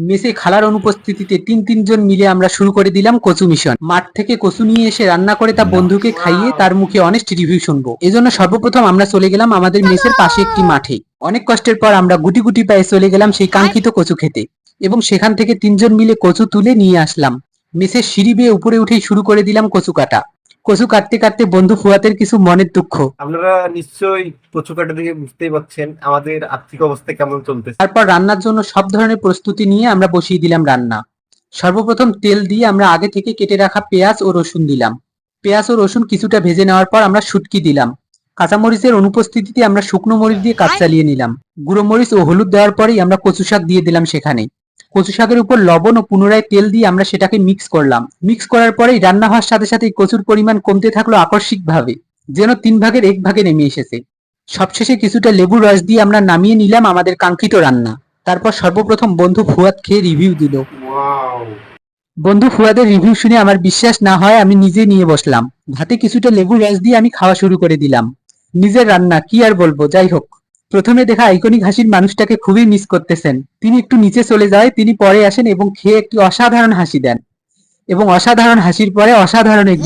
মেসে খালার অনুপস্থিতিতে তিন তিনজন মিলে আমরা শুরু করে দিলাম কচু মিশন। মাঠ থেকে কচু নিয়ে এসে রান্না করে তা বন্ধুকে খাইয়ে তার মুখে অনেস্ট রিভিউ শুনব। এজন্য সর্বপ্রথম আমরা চলে গেলাম আমাদের মেসের পাশে একটি মাঠে। অনেক কষ্টের পর আমরা গুটি গুটি পায়ে চলে গেলাম সেই কাঙ্ক্ষিত কচু খেতে এবং সেখান থেকে তিনজন মিলে কচু তুলে নিয়ে আসলাম। মেসের সিঁড়ি বেয়ে উপরে উঠেই শুরু করে দিলাম কচু কাটা। কচু কাটতে কাটতে বন্ধু ফুয়াতের কিছু মনের দুঃখ। আপনারা নিশ্চয়ই কচু কাটা থেকে বুঝতেই পারছেন আমাদের আর্থিক অবস্থা কেমন চলতেছে। তারপর রান্নার জন্য সব ধরনের প্রস্তুতি নিয়ে আমরা বসিয়ে দিলাম রান্না। সর্বপ্রথম তেল দিয়ে আমরা আগে থেকে কেটে রাখা পেঁয়াজ ও রসুন দিলাম। পেঁয়াজ ও রসুন কিছুটা ভেজে নেওয়ার পর আমরা শুটকি দিলাম। কাঁচামরিচের অনুপস্থিতিতে আমরা শুকনো মরিচ দিয়ে কাজ চালিয়ে নিলাম। গুঁড়ো মরিচ ও হলুদ দেওয়ার পরেই আমরা কচু শাক দিয়ে দিলাম সেখানে। কচু শাকের উপর লবণ ও পুনরায় তেল দিয়ে আমরা সেটাকে মিক্স করলাম। মিক্স করার পরেই রান্না হওয়ার সাথে সাথে কচুর পরিমাণ কমতে থাকল আকস্মিকভাবে যেন তিন ভাগের এক ভাগে নেমে এসেছে। সবশেষে কিছুটা লেবুর রস দিয়ে আমরা নামিয়ে নিলাম আমাদের কাঙ্ক্ষিত রান্না। তারপর সর্বপ্রথম বন্ধু ফুয়াদ খেয়ে রিভিউ দিল। বন্ধু ফুয়াদের রিভিউ শুনে আমার বিশ্বাস না হয় আমি নিজে নিয়ে বসলাম। ভাতে কিছুটা লেবুর রস দিয়ে আমি খাওয়া শুরু করে দিলাম। নিজের রান্না কি আর বলব? যাই হোক। প্রথমে দেখা আইকনিক হাসির মানুষটাকে খুবই মিস করতেছেন। তিনি একটু নিচে চলে যায় তিনি পরে আসেন এবং খেয়ে একটি অসাধারণ হাসি দেন। এবং অসাধারণ হাসির পরে অসাধারণ এক